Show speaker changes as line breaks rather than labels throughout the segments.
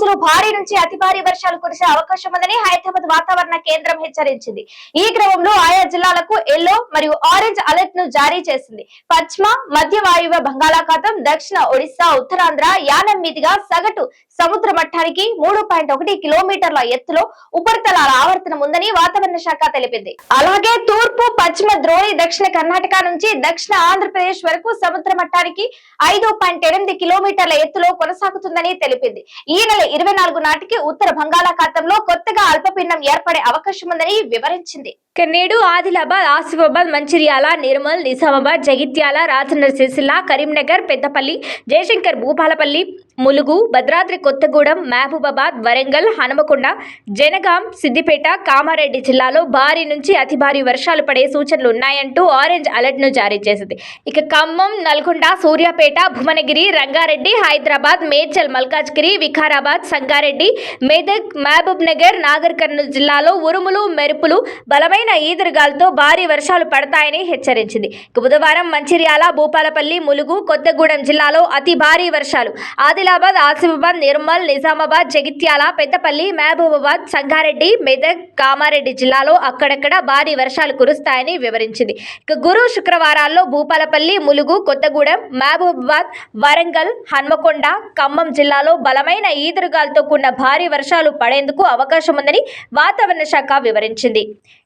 was a రోజులు భారీ నుంచి అతి భారీ వర్షాలు కురిసే అవకాశం ఉందని హైదరాబాద్ వాతావరణ కేంద్రం హెచ్చరించింది ఈ క్రమంలో ఆయా జిల్లాలకు ఎల్లో మరియు ఆరెంజ్ అలర్ట్ ను జారీ చేసింది పశ్చిమ మధ్య వాయువ్య బంగాళాఖాతం దక్షిణ ఒడిశా ఉత్తరాంధ్ర యానం మీదుగా సగటు సముద్ర మట్టానికి మూడు పాయింట్ ఒకటి కిలోమీటర్ల ఎత్తులో ఉపరితలాల ఆవర్తనం ఉందని వాతావరణ శాఖ తెలిపింది అలాగే తూర్పు పశ్చిమ ద్రోణి దక్షిణ కర్ణాటక నుంచి దక్షిణ ఆంధ్రప్రదేశ్ వరకు సముద్ర మట్టానికి ఐదు పాయింట్ ఎనిమిది కిలోమీటర్ల ఎత్తులో కొనసాగుతుందని తెలిపింది ఈ నెల ఇరవై నాటికి ఉత్తర బంగాళాఖాతంలో కొత్తగా అల్పపీడనం ఏర్పడే అవకాశం ఉందని వివరించింది
నేడు ఆదిలాబాద్ ఆసిఫాబాద్ మంచిర్యాల నిర్మల్ నిజామాబాద్ జగిత్యాల రాజన్నర్ సిరిసిల్ల కరీంనగర్ పెద్దపల్లి జయశంకర్ భూపాలపల్లి ములుగు భద్రాద్రి కొత్తగూడెం మహబూబాబాద్ వరంగల్ హనుమకొండ జనగాం సిద్దిపేట కామారెడ్డి జిల్లాలో భారీ నుంచి అతి భారీ వర్షాలు పడే సూచనలు ఉన్నాయంటూ ఆరెంజ్ అలర్ట్ను జారీ చేసింది ఇక ఖమ్మం నల్గొండ సూర్యాపేట భువనగిరి రంగారెడ్డి హైదరాబాద్ మేడ్చల్ మల్కాజ్గిరి వికారాబాద్ సంగారెడ్డి మెదక్ మహబూబ్ నగర్ నాగర్ కర్నూలు జిల్లాలో ఉరుములు మెరుపులు బలమైన బలమైన ఈదురుగాలతో భారీ వర్షాలు పడతాయని హెచ్చరించింది బుధవారం మంచిర్యాల భూపాలపల్లి ములుగు కొత్తగూడెం జిల్లాలో అతి భారీ వర్షాలు ఆదిలాబాద్ ఆసిఫాబాద్ నిర్మల్ నిజామాబాద్ జగిత్యాల పెద్దపల్లి మహబూబాబాద్ సంగారెడ్డి మెదక్ కామారెడ్డి జిల్లాలో అక్కడక్కడ భారీ వర్షాలు కురుస్తాయని వివరించింది ఇక గురు శుక్రవారాల్లో భూపాలపల్లి ములుగు కొత్తగూడెం మహబూబాబాద్ వరంగల్ హన్మకొండ ఖమ్మం జిల్లాలో బలమైన ఈదురుగాలతో కూడిన భారీ వర్షాలు పడేందుకు అవకాశం ఉందని వాతావరణ శాఖ వివరించింది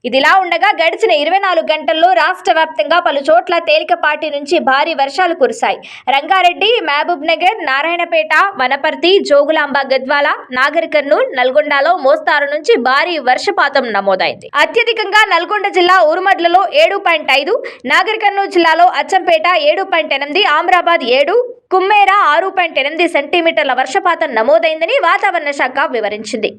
ఇదిలా ఇలా ఉండగా గడిచిన ఇరవై నాలుగు గంటల్లో రాష్ట్ర వ్యాప్తంగా పలు చోట్ల తేలికపాటి నుంచి భారీ వర్షాలు కురిశాయి రంగారెడ్డి మహబూబ్ నగర్ నారాయణపేట వనపర్తి జోగులాంబ గద్వాల నాగర్ నల్గొండలో మోస్తారు నుంచి భారీ వర్షపాతం నమోదైంది అత్యధికంగా నల్గొండ జిల్లా ఉరుమడ్లలో ఏడు పాయింట్ ఐదు నాగర్ కర్నూలు జిల్లాలో అచ్చంపేట ఏడు పాయింట్ ఎనిమిది ఆమ్రాబాద్ ఏడు కుమ్మేర ఆరు పాయింట్ ఎనిమిది సెంటీమీటర్ల వర్షపాతం నమోదైందని వాతావరణ శాఖ వివరించింది